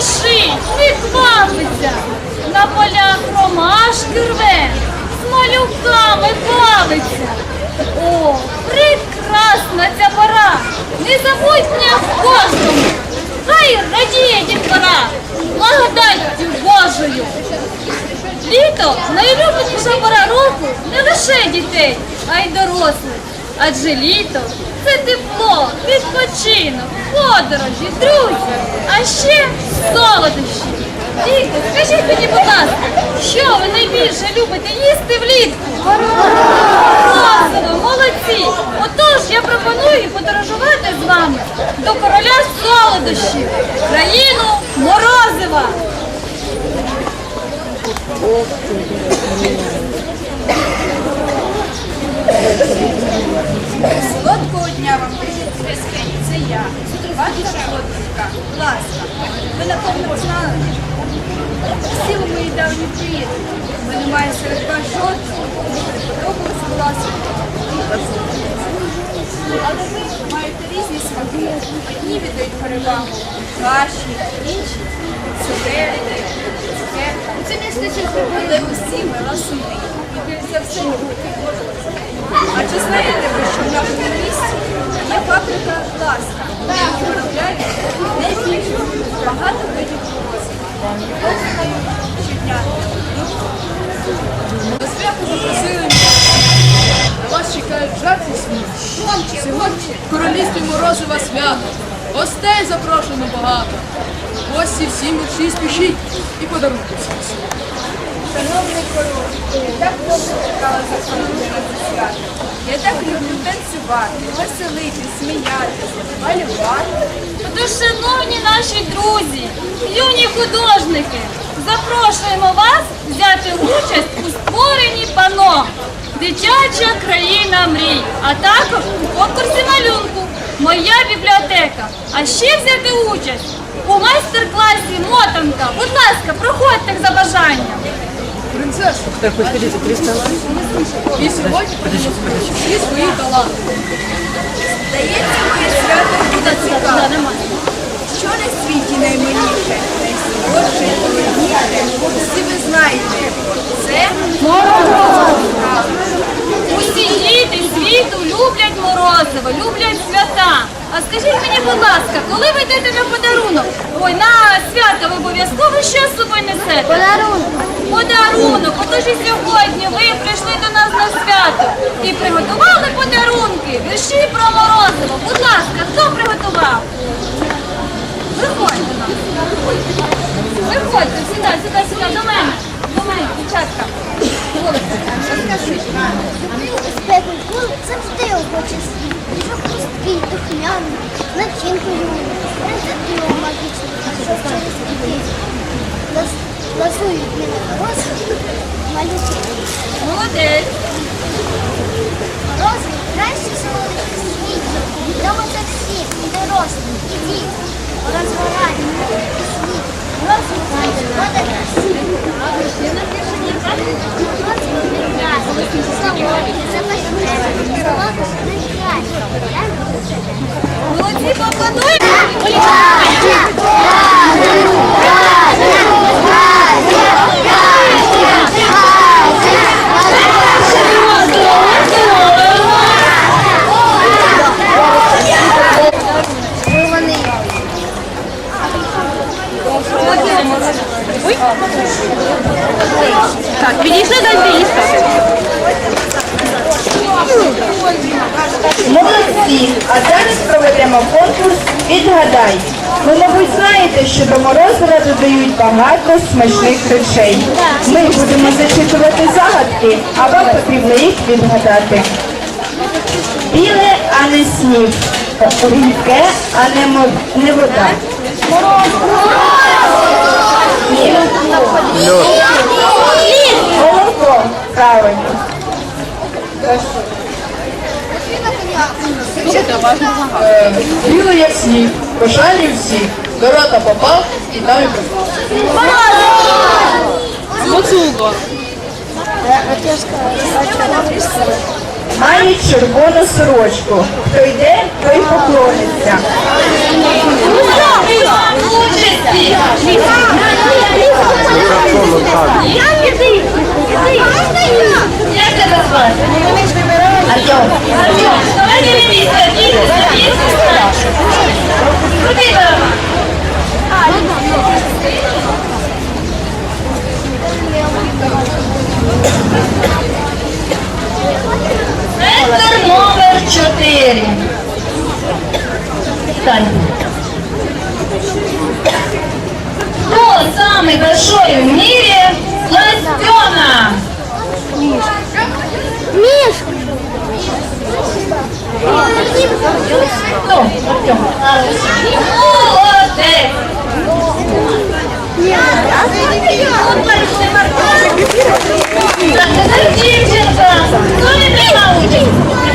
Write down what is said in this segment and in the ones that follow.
спішить, не квапиться, на полях ромашки рве, з малюками бавиться. О, прекрасна ця пора, незабутня в кожному. Хай радіє дітвора, благодаттю Божою. Літо найулюбленіша пора року не лише дітей, а й дорослих. Адже літо це тепло, відпочинок, подорожі, друзі, а ще солодощі. Діти, скажіть мені, будь ласка, що ви найбільше любите їсти влітку? Морозиво, молодці! Отож я пропоную подорожувати з вами до короля солодощів, країну Морозива. Мої давні приїзди. Бо немає серед вас жодного, доброго согласу. Але ви маєте різні. Одні віддають перевагу каші, інші цукерки, цукерки. Це місце але усі ми розумні. І більш за все любите. А чи знаєте ви, що в нашому місті є фабрика ласка, де виробляють найбільше багато видів морозива. До свято запросили мене. На вас чекають жарт і сміх. Сьогодні в королівстві морозива свято. Гостей запрошено багато. Гості всі мерші спішіть і подарунки всі. Шановний король, я так довго чекала заходити на свято. Я так люблю танцювати, веселити, сміятися, малювати. Тож, шановні наші друзі, юні художники, запрошуємо вас взяти участь у створенні пано Дитяча країна мрій, а також у конкурсі малюнку Моя бібліотека. А ще взяти участь у майстер-класі мотанка. Будь ласка, проходьте за бажанням. Принцеса. І сьогодні продемонструють всі свої таланти. Здається, моє свято буде цікаве. Світі наймиліше, найсолодше, найголовніше, всі ви знаєте. Це Усі діти світу люблять морозиво, люблять свята. А скажіть мені, будь ласка, коли ви йдете на подарунок? Ой, на свято ви обов'язково що з собою несете? Подарунок. Подарунок. Отож і сьогодні ви прийшли до нас на свято і приготували подарунки, вірші про морозиво. Будь ласка, хто приготував? Виходьте до. Виходьте, сідай, сідай, сідай до мене. До мене, дівчатка. Завжди охоче світ. Піжок хрусткий, духмяний, начинкою, рецептуру магічну, що через світ. Лазують мене морози, малюки. Молодець. Морози краще солодить у світі. Відомо це всі, і дорослі, і діти. Розвивають і світ. Розвивають, вода на світ. Морози прекрасні, солодкі, запашні, солодкі, найкращі. Я люблю тебе. Молодці, поаплодуйте. Так, підійшли дайте їсти. Молодці! А зараз «Відгадай». Ви, мабуть, знаєте, що до морозива додають багато смачних речей. Ми будемо зачитувати загадки, а вам потрібно їх відгадати. Біле, а не сніг. Рідке, а не, мо- не вода. Ні. Молоко. Правильно. Біло як сніг, пошарі всі, дорота попав і далі Моцуго. Має червону сорочку. Хто йде, той поклониться. Я питань. Кто самый большой в мире ластена? Миш. Миш. Кто? Артем. А, молодец. Так, это девчонка. Кто меня научит?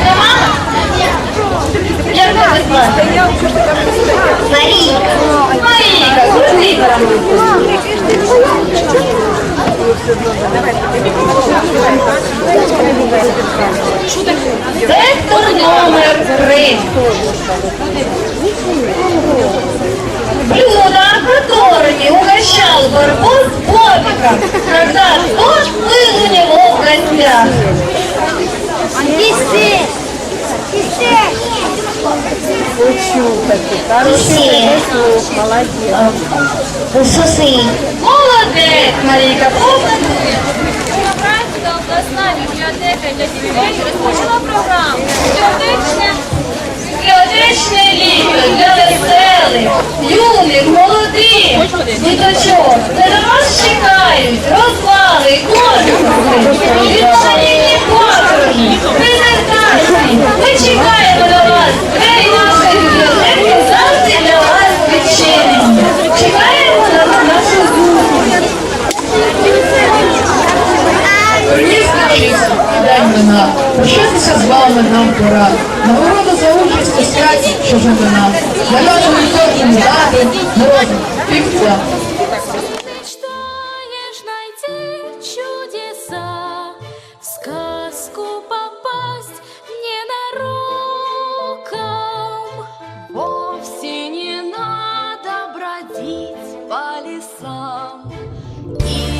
Сектор номер три. Блюда, которыми угощал Барбос Бобика, когда тот был у него в гостях. Піси! Піси! Суси! Молодець, Марійка, повністю. Французька обласна програму «Бібліотечне Бібліотечне літо для веселих, юних, молодих діточок, де на вас чекають розваги, конкурси, різноманітні подорожі, презентації. Ми чекаємо на взяти зроби найти чудеса, в сказку попасть ненароком. Вовсе не надо бродить по лесам. И